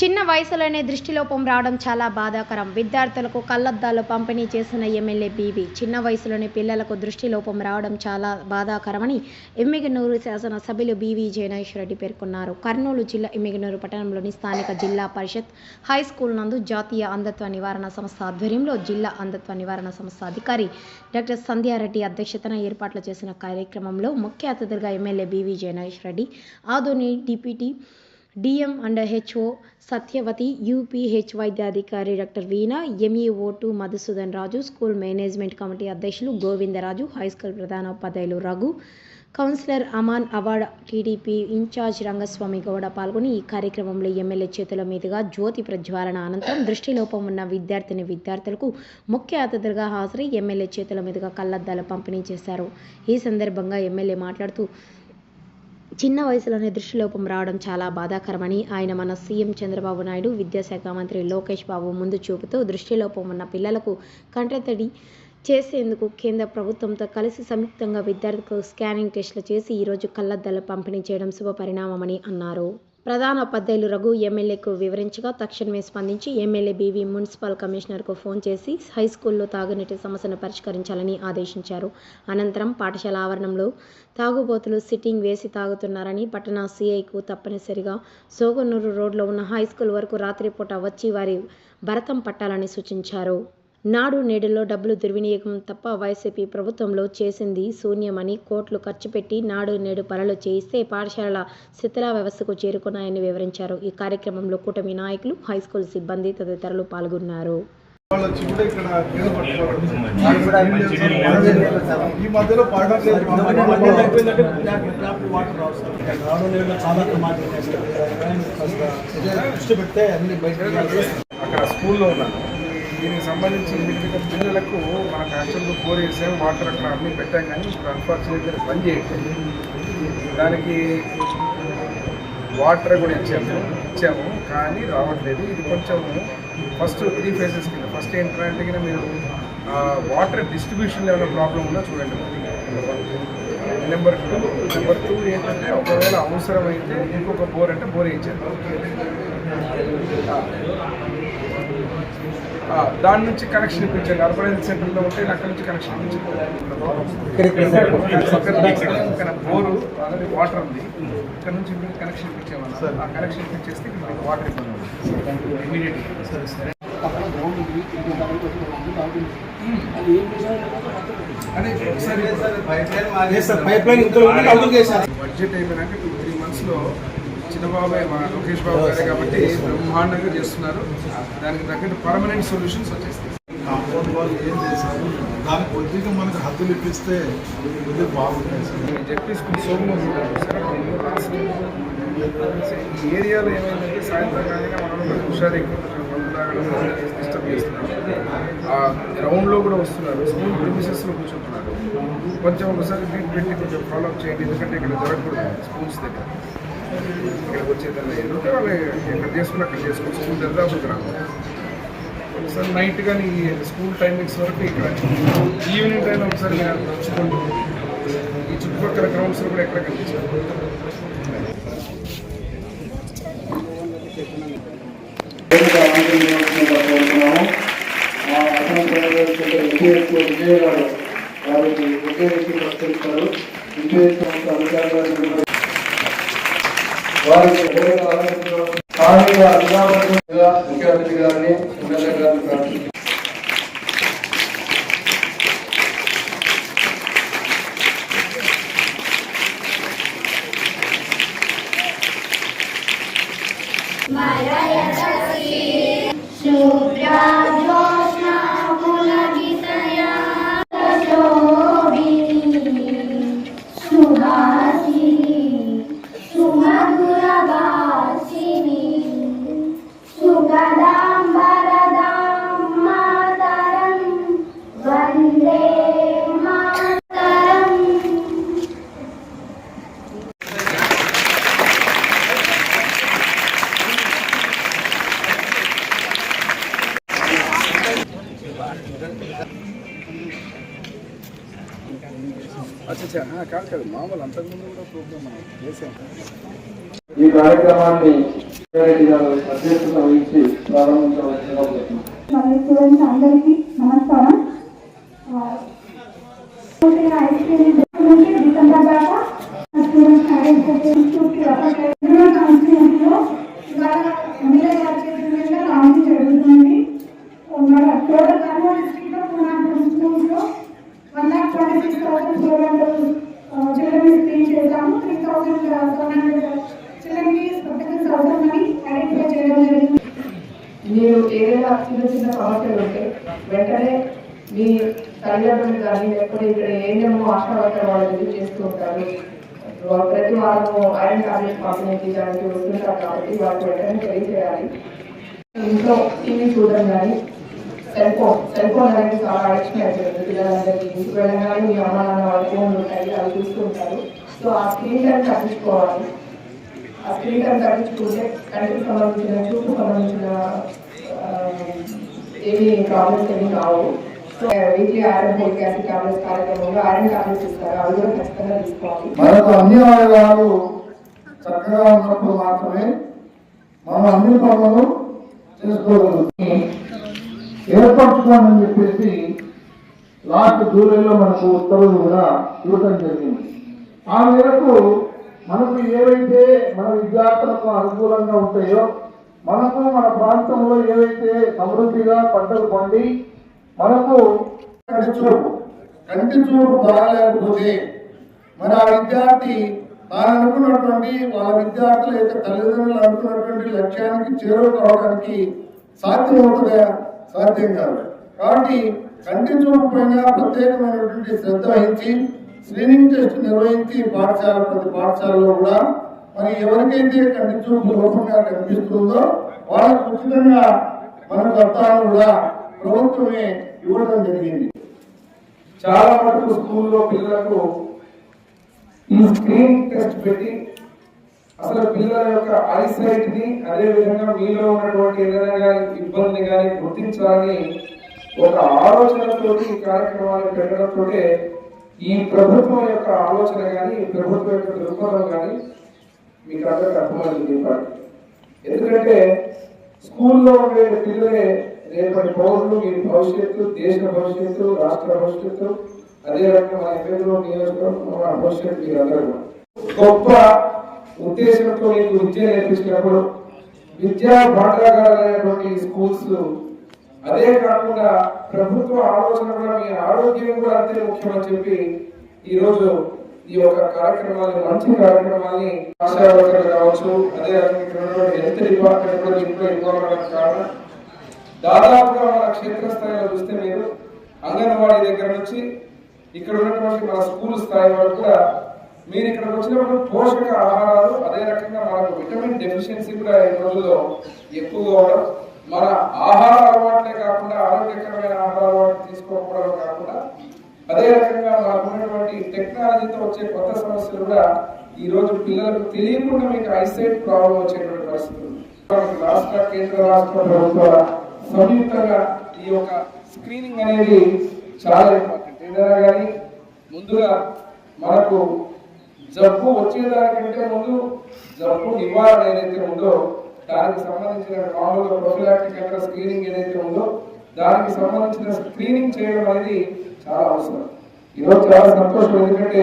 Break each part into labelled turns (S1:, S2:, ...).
S1: చిన్న వయసులోనే దృష్టిలోపం రావడం చాలా బాధాకరం. విద్యార్థులకు కళ్ళద్దాలు పంపిణీ చేసిన ఎమ్మెల్యే బీవీ చిన్న వయసులోనే పిల్లలకు దృష్టిలోపం రావడం చాలా బాధాకరమని ఎమ్మిగనూరు శాసనసభ్యులు బీవీ జయనాథ్ రెడ్డి పేర్కొన్నారు. కర్నూలు జిల్లా ఎమ్మిగనూరు పట్టణంలోని స్థానిక జిల్లా పరిషత్ హై స్కూల్ నందు జాతీయ అంధత్వ నివారణ సంస్థ ఆధ్వర్యంలో జిల్లా అంధత్వ నివారణ సంస్థ అధికారి డాక్టర్ సంధ్యారెడ్డి అధ్యక్షతన ఏర్పాట్లు చేసిన కార్యక్రమంలో ముఖ్య అతిథులుగా MLA B V Jayanath Reddy Adoni deputy DM and HO Satyavathi UPH వైద్యాధికారి doctor Veena MEO two Madhusudan Raju school management committee అధ్యక్షులు గోవిందరాజు హై స్కూల్ ప్రధానోపాధ్యాయులు రఘు కౌన్సిలర్ అమాన్ అవార్డ్ టీడీపీ ఇన్ఛార్జ్ రంగస్వామి గౌడ పాల్గొని ఈ కార్యక్రమంలో ఎమ్మెల్యే చేతుల మీదుగా జ్యోతి ప్రజ్వాలన అనంతరం దృష్టిలోపం ఉన్న విద్యార్థిని విద్యార్థులకు ముఖ్య అతిథులుగా హాజరై ఎమ్మెల్యే చేతుల మీదుగా కళ్ళద్దాలు పంపిణీ చేశారు. ఈ సందర్భంగా ఎమ్మెల్యే మాట్లాడుతూ చిన్న వయసులోనే దృష్టిలోపం రావడం చాలా బాధాకరమని ఆయన మన సీఎం చంద్రబాబు నాయుడు విద్యాశాఖ మంత్రి లోకేష్ బాబు ముందు చూపుతూ దృష్టిలోపం ఉన్న పిల్లలకు కంటతడి చేసేందుకు కేంద్ర ప్రభుత్వంతో కలిసి సంయుక్తంగా విద్యార్థులకు స్కానింగ్ టెస్టులు చేసి ఈరోజు కళ్ళద్దాలు పంపిణీ చేయడం శుభపరిణామమని అన్నారు. ప్రధాన ఉపాధ్యాయులు రఘు ఎమ్మెల్యేకు వివరించగా తక్షణమే స్పందించి ఎమ్మెల్యే బీవీ మున్సిపల్ కమిషనర్కు ఫోన్ చేసి హై స్కూల్లో తాగునీటి సమస్యను పరిష్కరించాలని ఆదేశించారు. అనంతరం పాఠశాల ఆవరణంలో తాగుబోతులు సిట్టింగ్ వేసి తాగుతున్నారని పట్టణ సీఐకు తప్పనిసరిగా సోగనూరు రోడ్లో ఉన్న హై స్కూల్ వరకు రాత్రిపూట వచ్చి వారి భరతం పట్టాలని సూచించారు. నాడు నేడులో డబ్బులు దుర్వినియోగం తప్ప వైసీపీ ప్రభుత్వంలో చేసింది శూన్యమని కోట్లు ఖర్చు పెట్టి నాడు నేడు పనులు చేయిస్తే పాఠశాలల శిథిలా వ్యవస్థకు చేరుకున్నాయని వివరించారు. ఈ కార్యక్రమంలో కూటమి నాయకులు హైస్కూల్ సిబ్బంది తదితరులు పాల్గొన్నారు.
S2: అక్కడ స్కూల్లో ఉన్నాను. దీనికి సంబంధించి ఇండివిజువల్ పిల్లలకు మనకు యాక్చువల్గా ఫోర్ ఇయర్స్ వాటర్ అక్కడ అన్నీ పెట్టాం కానీ ఇప్పుడు అన్ఫార్చునేట్గా పని చేయట్లేదు. దానికి వాటర్ కూడా ఇచ్చాము ఇచ్చాము కానీ రావట్లేదు. ఇది కొంచెం ఫస్ట్ త్రీ ఫేజెస్ కింద ఫస్ట్ ఏంటంటే కింద మీరు వాటర్ డిస్ట్రిబ్యూషన్లో ఏమైనా ప్రాబ్లం ఉందో చూడండి. నెంబర్ టూ నెంబర్ టూ ఏంటంటే ఒకవేళ అవసరమైతే ఇంకొక బోర్ అంటే బోర్ వేయించారు దాని నుంచి కనెక్షన్ ఇప్పించండి అర్బన్ హెల్త్ సెంటర్లో ఉంటే అక్కడ నుంచి కనెక్షన్ ఇప్పించండి బోరు ఆల్రెడీ వాటర్ ఉంది. ఇక్కడ నుంచి కనెక్షన్ ఇప్పించేవాళ్ళం. ఆ కనెక్షన్ ఇప్పించేస్తే మీకు వాటర్ ఇబ్బంది ఇమీడియట్గా బడ్జెట్ అయిపోయినాక టూ త్రీ మంత్స్లో చిన్నబాబాయ్ మా లోకేష్ బాబు గారే కాబట్టి బ్రహ్మాండంగా చేస్తున్నారు. దానికి తగ్గట్టు పర్మనెంట్ సొల్యూషన్స్ వచ్చేస్తాయి.
S3: కాంపౌండ్ వాళ్ళు ఏం చేశారు? దానికి కొద్దిగా మనకు హద్దులు ఇప్పిస్తే కొద్దిగా బాగుంటుంది సార్.
S2: నేను సోము ఈ ఏరియాలో ఏమైందంటే సాయంత్రం కానీ మనం హుషారు ఎక్కువ తాగడం డిస్టర్బ్ చేస్తున్నారు. ఆ గ్రౌండ్లో కూడా వస్తున్నారు. స్కూల్ ప్రిమిసెస్లో కూర్చుంటున్నారు. కొంచెం ఒకసారి బీట్ పెట్టి కొంచెం ఫాలోఅప్ చేయండి. ఎందుకంటే ఇక్కడ జరగకూడదు స్కూల్స్ దగ్గర. ఇక్కడికి వచ్చేదన్నా వాళ్ళు ఎక్కడ చేసుకుని అక్కడ చేసుకుని స్కూల్ నైట్ కానీ స్కూల్ టైమింగ్స్ వరకు ఇక్కడ ఈవినింగ్ టైం ఒకసారి మీరు ఈ చుట్టుపక్కల గ్రౌండ్స్ కూడా ఎక్కడ కనిపించారు
S3: వారికి వారికి స్థానిక అధికారులు ముఖ్య అతిథి గారిని
S4: కాదు కాదు మామూలు అంతకుముందు కూడా ప్రోగ్రామ్ మనం చేసాం.
S2: ఈ కార్యక్రమాన్ని అధ్యక్షత వహించి
S5: స్టూడెంట్స్ అందరికీ నమస్కారం ఆ, పూర్తిగా ఐసీఎల్ నుంచి డిసెంబర్ దాకా స్టూడెంట్స్ ఐడెంటిఫై ఇన్స్టిట్యూట్కి ఇందులో కాన్స్టిట్యూన్సీలో ఇవాళ ఎమ్మెల్యే గారి చేతుల మీద లాంచ్ జరుగుతుంది మన టోటల్ కర్నూలు డిస్ట్రిక్ట్లో టూ హండ్రెడ్ స్కూల్స్లో one lakh twenty six thousand four hundred children screen చేశాము త్రీ థౌసండ్ వన్ హండ్రెడ్ చిల్డ్రన్కి స్పెక్టికల్స్ అవసరమని ఐడెంటిఫై చేయడం జరిగింది
S6: మీరు ఏదైనా చిన్న చిన్న సమస్యలు ఉంటే వెంటనే మీ తల్లిదండ్రులు కానీ లేకపోతే ఇక్కడ ఏమేమో ఆశా వర్కర్ వాళ్ళు విజిట్ చేస్తూ ఉంటారు వా- ప్రతి వారము ఐరన్ టాబ్లెట్ పంపిణీ చేయడానికి వస్తుంటారు కాబట్టి వారికి వెంటనే తెలియజేయాలి. ఇంట్లో టీవీ చూడడం కానీ సెల్ ఫోన్ సెల్ ఫోన్ అనేది చాలా అడిక్షన్ అయిపోయింది పిల్లలందరికీ ఇంటికి వెళ్ళగానే మీ అమ్మ నాన్న వాళ్ళ ఫోన్లు ఉంటాయి అవి చూస్తూ ఉంటారు. సో ఆ స్క్రీన్ టైం తగ్గించుకోవాలి. ఆ స్క్రీన్ టైం తగ్గించుకుంటే కంటికి సంబంధించిన చూపు సంబంధించిన ఏమి ప్రాబ్లమ్స్ ఏమి కావు weekly iron folic acid tablets కార్యక్రమంలో ఐరన్ టాబ్లెట్స్ ఇస్తారు. అవి కూడా ఖచ్చితంగా తీసుకోవాలి.
S2: మనకు అన్ని అవయవాలు చక్కగా ఉన్నప్పుడు మాత్రమే మనం అన్ని పనులు చేసుకోగలుగుతాం. ఏర్పరచుకోమని చెప్పేసి లాస్ట్ జూలైలో మనకు ఉత్తర్వులు కూడా చూడటం జరిగింది. ఆ మేరకు మనకు ఏవైతే మన విద్యార్థులకు అనుకూలంగా ఉంటాయో మనకు మన ప్రాంతంలో ఏవైతే సమృద్ధిగా పంటలు పండి మనకు కంటి చూపు కంటి చూపు బాగాలేకపోతే మరి ఆ విద్యార్థి తాను అనుకున్నటువంటి వాళ్ళ విద్యార్థుల యొక్క తల్లిదండ్రులు అనుకున్నటువంటి లక్ష్యానికి చేరువ కావడానికి సాధ్యమవుతుందా? సాధ్యం కాదు. కాబట్టి కంటి చూపు పైన ప్రత్యేకమైనటువంటి శ్రద్ధ వహించి స్క్రీనింగ్ టెస్ట్ నిర్వహించి పాఠశాల ప్రతి పాఠశాలలో కూడా మరి ఎవరికైతే కంటి చూపు లోపంగా కనిపిస్తుందో వాళ్ళకు ఉచితంగా మనకు అర్థాలు కూడా ప్రభుత్వమే ఇవ్వడం జరిగింది. చాలా మటుకు స్కూల్లో పిల్లలకు ఈ స్క్రీన్ టెస్ట్ పెట్టి అసలు పిల్లల యొక్క ఐసైట్ని అదే విధంగా మీలో ఉన్నటువంటి ఏదైనా కానీ ఇబ్బంది కానీ గుర్తించాలని ఒక ఆలోచనతో ఈ కార్యక్రమాలు పెట్టడంతో ఈ ప్రభుత్వం యొక్క ఆలోచన కానీ ప్రభుత్వం యొక్క దృక్పథం కానీ మీకు అందరికి అర్థమైంది ఎందుకంటే స్కూల్లో ఉండే పిల్లలే రేపటి పౌరులు మీ భవిష్యత్తు దేశ భవిష్యత్తు రాష్ట్ర భవిష్యత్తు అదే రకంగా మన ఎమ్మెల్యేలు నియోజకవర్గం భవిష్యత్తు మీరందరూ గొప్ప ఉద్దేశంతో మీకు విద్య నేర్పించినప్పుడు విద్యా భాండాగారైనటువంటి స్కూల్స్ అదే కాకుండా ప్రభుత్వ ఆలోచన కూడా మీ ఆరోగ్యం కూడా అంతే ముఖ్యమని చెప్పి ఈ రోజు ఈ యొక్క కార్యక్రమాన్ని మంచి కార్యక్రమాన్ని ఆశా వర్కర్లు కావచ్చు అదే రకంగా హెల్త్ డిపార్ట్మెంట్ కూడా ఇంట్లో ఇన్వాల్వ్ కారణం. దాదాపుగా మన క్షేత్రస్థాయిలో చూస్తే మీరు అంగన్వాడీ దగ్గర నుంచి ఇక్కడ ఉన్నటువంటి మన స్కూల్ స్థాయి వరకు కూడా మీరు ఇక్కడికి వచ్చినప్పుడు పోషక ఆహారాలు అదే రకంగా మనకు విటమిన్ డెఫిషియన్సీ కూడా ఈ రోజుల్లో ఎక్కువగా అవడం మన ఆహార అలవాట్లే కాకుండా ఆరోగ్యకరమైన ఆహార అలవాట్లు తీసుకోకపోవడం కాకుండా అదే రకంగా మనకు ఉన్నటువంటి టెక్నాలజీతో వచ్చే కొత్త సమస్యలు కూడా ఈ రోజు పిల్లలకు తెలియకుండా మీకు ఐసైట్ ప్రాబ్లం వచ్చేటువంటి పరిస్థితి రాష్ట్ర కేంద్ర రాష్ట్ర ప్రభుత్వాల సంయుక్తంగా ఈ యొక్క స్క్రీనింగ్ అనేది చాలా ఇంపార్టెంట్ ఏదైనా కానీ ముందుగా మనకు జబ్బు వచ్చేదానికంటే ముందు జబ్బు నివారణ ఏదైతే ఉందో దానికి సంబంధించిన మామూలుగా ప్రొఫిలాక్టిక్ అంటే స్క్రీనింగ్ ఏదైతే ఉందో దానికి సంబంధించిన స్క్రీనింగ్ చేయడం అనేది చాలా అవసరం. ఈరోజు చాలా సంతోషం. ఎందుకంటే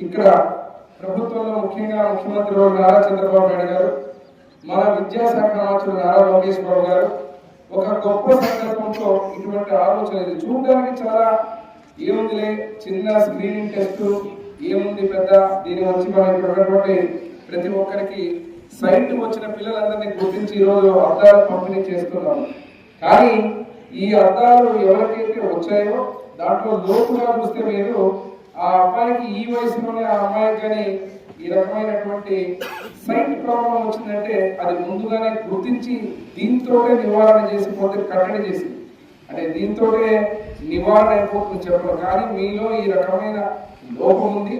S2: ఇక్కడ ప్రభుత్వంలో ముఖ్యంగా ముఖ్యమంత్రి నారా చంద్రబాబు నాయుడు గారు మన విద్యాశాఖ మంత్రులు నారా లోకేష్ బాబు గారు ఒక గొప్ప సందర్భంతో ఇటువంటి ఆలోచన ఇది. చూడడానికి చాలా ఏముందిలే? చిన్న స్క్రీనింగ్ టెస్ట్ ఏముంది పెద్ద? దీని వచ్చి మనం ఇక్కడ ప్రతి ఒక్కరికి సైట్ వచ్చిన పిల్లలందరినీ గుర్తించి ఈరోజు అద్దాలు పంపిణీ చేస్తున్నాం. కానీ ఈ అద్దాలు ఎవరికైతే వచ్చాయో దాంట్లో లోపుగా చూస్తే మీరు ఆ అబ్బాయికి ఈ వయసులోనే ఆ అమ్మాయికి కానీ ఈ రకమైనటువంటి సైట్ ప్రాబ్లం వచ్చిందంటే అది ముందుగానే గుర్తించి దీంతోనే నివారణ చేసిపోతే కట్టడి చేసి అంటే దీంతోనే నివారణ అయిపోతుంది చెప్పడం. కానీ మీలో ఈ రకమైన లోపం ఉంది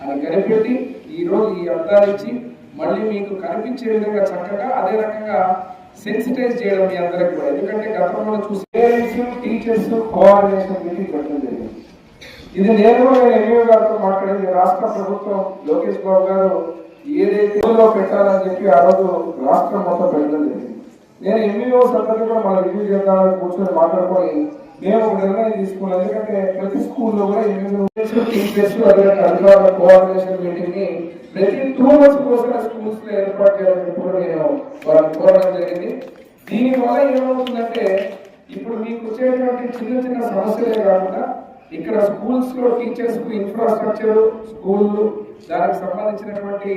S2: అని కనిపెట్టి ఈరోజు ఈ అర్థాలు ఇచ్చి మళ్ళీ మీకు కనిపించే విధంగా చక్కగా అదే రకంగా సెన్సిటైజ్ చేయడం మీ అందరికి కూడా. ఎందుకంటే గతంలో చూసి పేరెంట్స్ టీచర్స్ కోఆర్డినేషన్ మీటింగ్ పెట్టడం ఇది నేను కూడా ఎంఈఓ గారితో మాట్లాడింది రాష్ట్ర ప్రభుత్వం లోకేష్ బాబు గారు ఏదైతే పెట్టాలని చెప్పి ఆ రోజు రాష్ట్రం మొత్తం పెట్టడం జరిగింది. నేను ఎంఈఓ సందర్భంగా కూడా మన రివ్యూ చేద్దామని కూర్చొని మాట్లాడుకొని మేము ఒక నిర్ణయం తీసుకున్నాం. ఎందుకంటే ప్రతి స్కూల్లో కూడా ఎంఈఓ టీచర్స్ అదే అధికారుల కోఆర్డినేషన్ మీటింగ్ని ప్రతి టూ మంత్స్ కోసం స్కూల్స్లో ఏర్పాటు చేయాలని కూడా నేను వారిని కోరడం జరిగింది. దీనివల్ల ఏమవుతుందంటే ఇప్పుడు మీకు వచ్చేటువంటి చిన్న చిన్న సమస్యలే కాకుండా ఇక్కడ స్కూల్స్లో టీచర్స్కు ఇన్ఫ్రాస్ట్రక్చర్ స్కూళ్ళు దానికి సంబంధించినటువంటి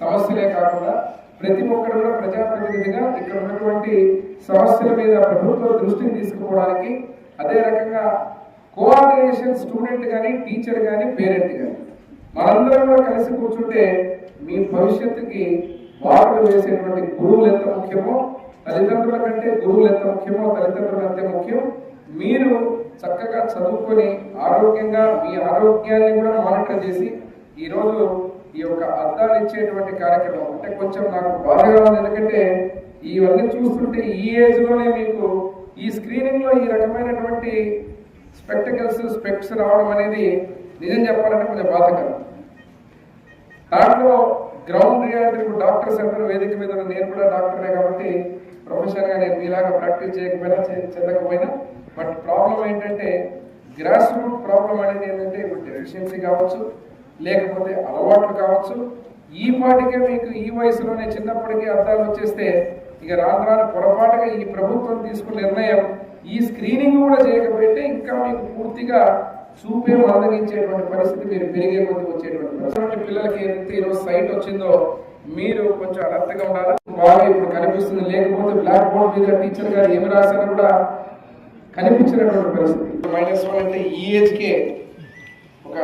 S2: సమస్యలే కాకుండా ప్రతి ఒక్కరు కూడా ప్రజాప్రతినిధిగా ఇక్కడ ఉన్నటువంటి సమస్యల మీద ప్రభుత్వం దృష్టిని తీసుకుపోవడానికి అదే రకంగా కోఆర్డినేషన్ స్టూడెంట్ కానీ టీచర్ కానీ పేరెంట్ కానీ మనందరం కూడా కలిసి కూర్చుంటే మీ భవిష్యత్తుకి బాటలు వేసేటువంటి గురువులు ఎంత ముఖ్యమో తల్లిదండ్రుల కంటే గురువులు ఎంత ముఖ్యమో తల్లిదండ్రులు అంతే ముఖ్యం మీరు చక్కగా చదువుకొని ఆరోగ్యంగా మీ ఆరోగ్యాన్ని కూడా మానిటర్ చేసి ఈరోజు ఈ యొక్క అద్దాలు ఇచ్చేటువంటి కార్యక్రమం. అంటే కొంచెం నాకు బాధగా ఉంది. ఎందుకంటే ఇవన్నీ చూస్తుంటే ఈ ఏజ్లోనే మీకు ఈ స్క్రీనింగ్లో ఈ రకమైనటువంటి స్పెక్టికల్స్ స్పెక్ట్స్ రావడం అనేది నిజం చెప్పాలంటే కొంచెం బాధకరం. దాంట్లో గ్రౌండ్ రియాలిటీ డాక్టర్ సెంటర్ వేదిక మీద నేను కూడా డాక్టరే కాబట్టి ప్రొఫెసర్ నేను మీలాగా ప్రాక్టీస్ చేయకపోయినా చెందకపోయినా బట్ ప్రాబ్లం ఏంటంటే గ్రాస్ రూట్ ప్రాబ్లం అనేది ఏంటంటే ఇప్పుడు డెఫిషియన్సీ కావచ్చు లేకపోతే అలవాట్లు కావచ్చు ఈ పాటికే మీకు ఈ వయసులోనే చిన్నప్పటికీ అర్థాలు వచ్చేస్తే ఇక రాను రాను పొరపాటుగా ఈ ప్రభుత్వం తీసుకున్న నిర్ణయం ఈ స్క్రీనింగ్ కూడా చేయకపోతే ఇంకా మీకు పూర్తిగా చూపే మందగించేటువంటి పరిస్థితి మీరు పెరిగే కొద్ది వచ్చేటువంటి పరిస్థితి. పిల్లలకి ఎంత ఈరోజు సైట్ వచ్చిందో మీరు కొంచెం అలర్ట్గా ఉండాలి? బాగా ఇప్పుడు కనిపిస్తుంది. లేకపోతే బ్లాక్ బోర్డ్ మీద టీచర్ గారు ఏమి రాశారో కూడా కనిపించినటువంటి పరిస్థితి. మైనస్ వన్ అంటే ఈ ఏజ్కే ఒక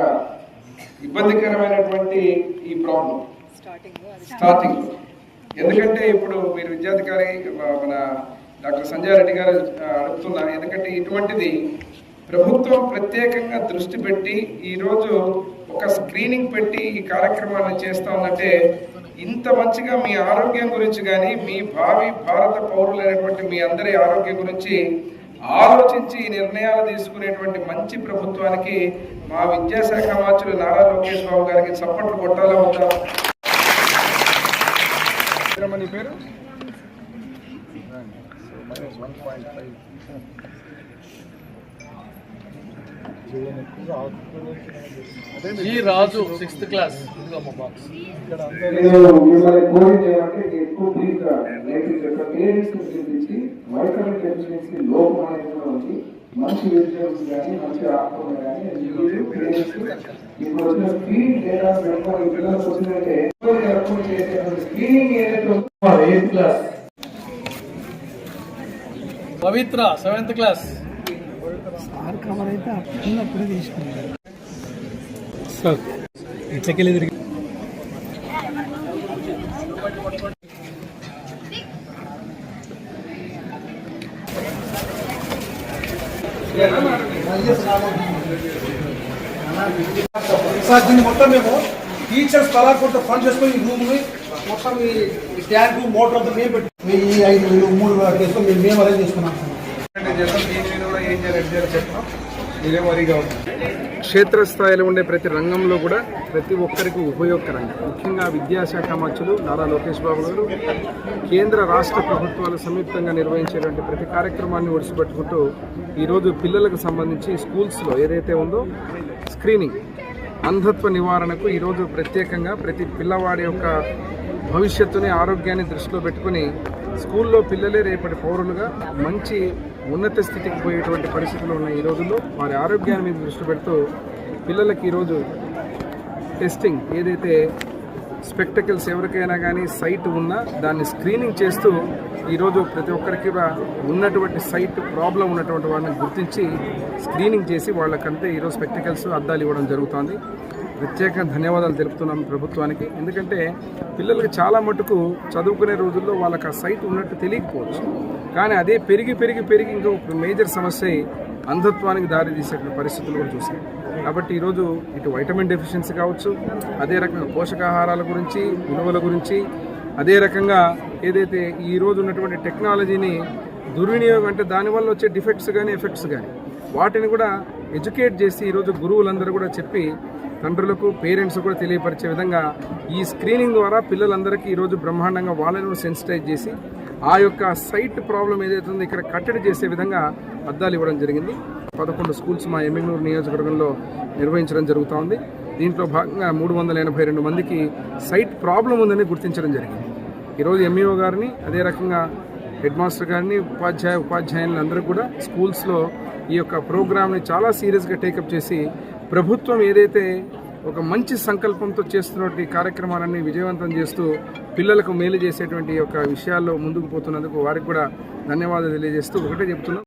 S2: ఇబ్బందికరమైనటువంటి ఈ ప్రాబ్లం స్టార్టింగ్ ఎందుకంటే ఇప్పుడు మీరు విద్యాధికారి మన డాక్టర్ సంజయ్ రెడ్డి గారు అడుగుతున్నారు. ఎందుకంటే ఇటువంటిది ప్రభుత్వం ప్రత్యేకంగా దృష్టి పెట్టి ఈరోజు ఒక స్క్రీనింగ్ పెట్టి ఈ కార్యక్రమాన్ని చేస్తా ఉందంటే ఇంత మంచిగా మీ ఆరోగ్యం గురించి కానీ మీ భావి భారత పౌరులైనటువంటి మీ అందరి ఆరోగ్యం గురించి ఆలోచించి ఈ నిర్ణయాలు తీసుకునేటువంటి మంచి ప్రభుత్వానికి మా విద్యాశాఖ మంత్రులు నారా లోకేష్ బాబు గారికి చప్పట్లు కొట్టాలా నీ పేరు?
S7: ఈ రాజు సిక్స్త్ క్లాస్ ఇదిగో మా బాక్స్
S2: నేను మిమ్మల్ని కోరింది ఏమంటే ఎక్కువ నేటివ్ యొక్క పేరెంట్స్ లోపం అనేది ఉంది మంచి వెజిటేబుల్స్ కానీ మంచి ఆకుకూరలు కానీ ఇప్పుడు వచ్చిన స్క్రీనింగ్ డేటా పిల్లలకు వచ్చిందంటే స్క్రీనింగ్ ఏదైతే eighth class
S7: Pavitra seventh class sir ఇట్లకెళ్ళి తిరిగి సార్ దీన్ని మొత్తం మేము టీచర్స్ కళాకుంట ఫండ్ చేసుకొని ఈ రూమ్ని మొత్తం ఈ ట్యాంక్ మోటార్ అంతా మేము పెట్టి మీ ఈ ఐదు వేలు మూడు వేలు చేసుకొని మేము మేము అరేంజ్ చేసుకున్నాం
S4: మీద కూడా మీరే వరిగా క్షేత్రస్థాయిలో ఉండే ప్రతి రంగంలో కూడా ప్రతి ఒక్కరికి ఉపయోగకరంగా ముఖ్యంగా విద్యాశాఖ మంత్రులు నారా లోకేష్ బాబు గారు కేంద్ర రాష్ట్ర ప్రభుత్వాలు సంయుక్తంగా నిర్వహించేటువంటి ప్రతి కార్యక్రమాన్ని ఒడిసిపెట్టుకుంటూ ఈరోజు పిల్లలకు సంబంధించి స్కూల్స్లో ఏదైతే ఉందో స్క్రీనింగ్ అంధత్వ నివారణకు ఈరోజు ప్రత్యేకంగా ప్రతి పిల్లవాడి యొక్క భవిష్యత్తుని ఆరోగ్యాన్ని దృష్టిలో పెట్టుకుని స్కూల్లో పిల్లలే రేపటి పౌరులుగా మంచి ఉన్నత స్థితికి పోయేటువంటి పరిస్థితులు ఉన్న ఈ రోజుల్లో. వారి ఆరోగ్యాన్ని మీద దృష్టి పెడుతూ పిల్లలకి ఈరోజు టెస్టింగ్ ఏదైతే స్పెక్టకల్స్ ఎవరికైనా కానీ సైట్ ఉన్నా దాన్ని స్క్రీనింగ్ చేస్తూ ఈరోజు ప్రతి ఒక్కరికి కూడా ఉన్నటువంటి సైట్ ప్రాబ్లం ఉన్నటువంటి వాళ్ళని గుర్తించి స్క్రీనింగ్ చేసి వాళ్ళకంటే ఈరోజు స్పెక్టకల్స్ అద్దాలు ఇవ్వడం జరుగుతుంది. ప్రత్యేక ధన్యవాదాలు తెలుపుతున్నాం ప్రభుత్వానికి. ఎందుకంటే పిల్లలకి చాలా మటుకు చదువుకునే రోజుల్లో వాళ్ళకి ఆ సైట్ ఉన్నట్టు తెలియకపోవచ్చు. కానీ అదే పెరిగి పెరిగి పెరిగి ఇంకొక మేజర్ సమస్య అంధత్వానికి దారి తీసేటువంటి పరిస్థితులు కూడా చూసాం. కాబట్టి ఈరోజు ఇటు వైటమిన్ డెఫిషియన్సీ కావచ్చు అదే రకంగా పోషకాహారాల గురించి విలువల గురించి అదే రకంగా ఏదైతే ఈ రోజు ఉన్నటువంటి టెక్నాలజీని దుర్వినియోగం అంటే దానివల్ల వచ్చే డిఫెక్ట్స్ కానీ ఎఫెక్ట్స్ కానీ వాటిని కూడా
S2: ఎడ్యుకేట్ చేసి ఈరోజు గురువులందరూ కూడా చెప్పి తండ్రులకు పేరెంట్స్ కూడా తెలియపరిచే విధంగా ఈ స్క్రీనింగ్ ద్వారా పిల్లలందరికీ ఈరోజు బ్రహ్మాండంగా వాళ్ళని కూడా సెన్సిటైజ్ చేసి ఆ యొక్క సైట్ ప్రాబ్లం ఏదైతే ఉందో ఇక్కడ కట్టడి చేసే విధంగా అద్దాలు ఇవ్వడం జరిగింది. పదకొండు స్కూల్స్ మా ఎమ్మెల్యూరు నియోజకవర్గంలో నిర్వహించడం జరుగుతూ ఉంది. దీంట్లో భాగంగా మూడు వందల ఎనభై రెండు మందికి సైట్ ప్రాబ్లం ఉందని గుర్తించడం జరిగింది. ఈరోజు ఎంఈఓ గారిని అదే రకంగా హెడ్ మాస్టర్ గారిని ఉపాధ్యాయ ఉపాధ్యాయులందరూ కూడా స్కూల్స్లో ఈ యొక్క ప్రోగ్రామ్ని చాలా సీరియస్గా టేకప్ చేసి ప్రభుత్వం ఏదైతే ఒక మంచి సంకల్పంతో చేస్తున్నటువంటి కార్యక్రమాలన్నీ విజయవంతం చేస్తూ పిల్లలకు మేలు చేసేటువంటి ఒక విషయాల్లో ముందుకు పోతున్నందుకు వారికి కూడా ధన్యవాదాలు తెలియజేస్తూ ఒకటే చెప్తున్నాం.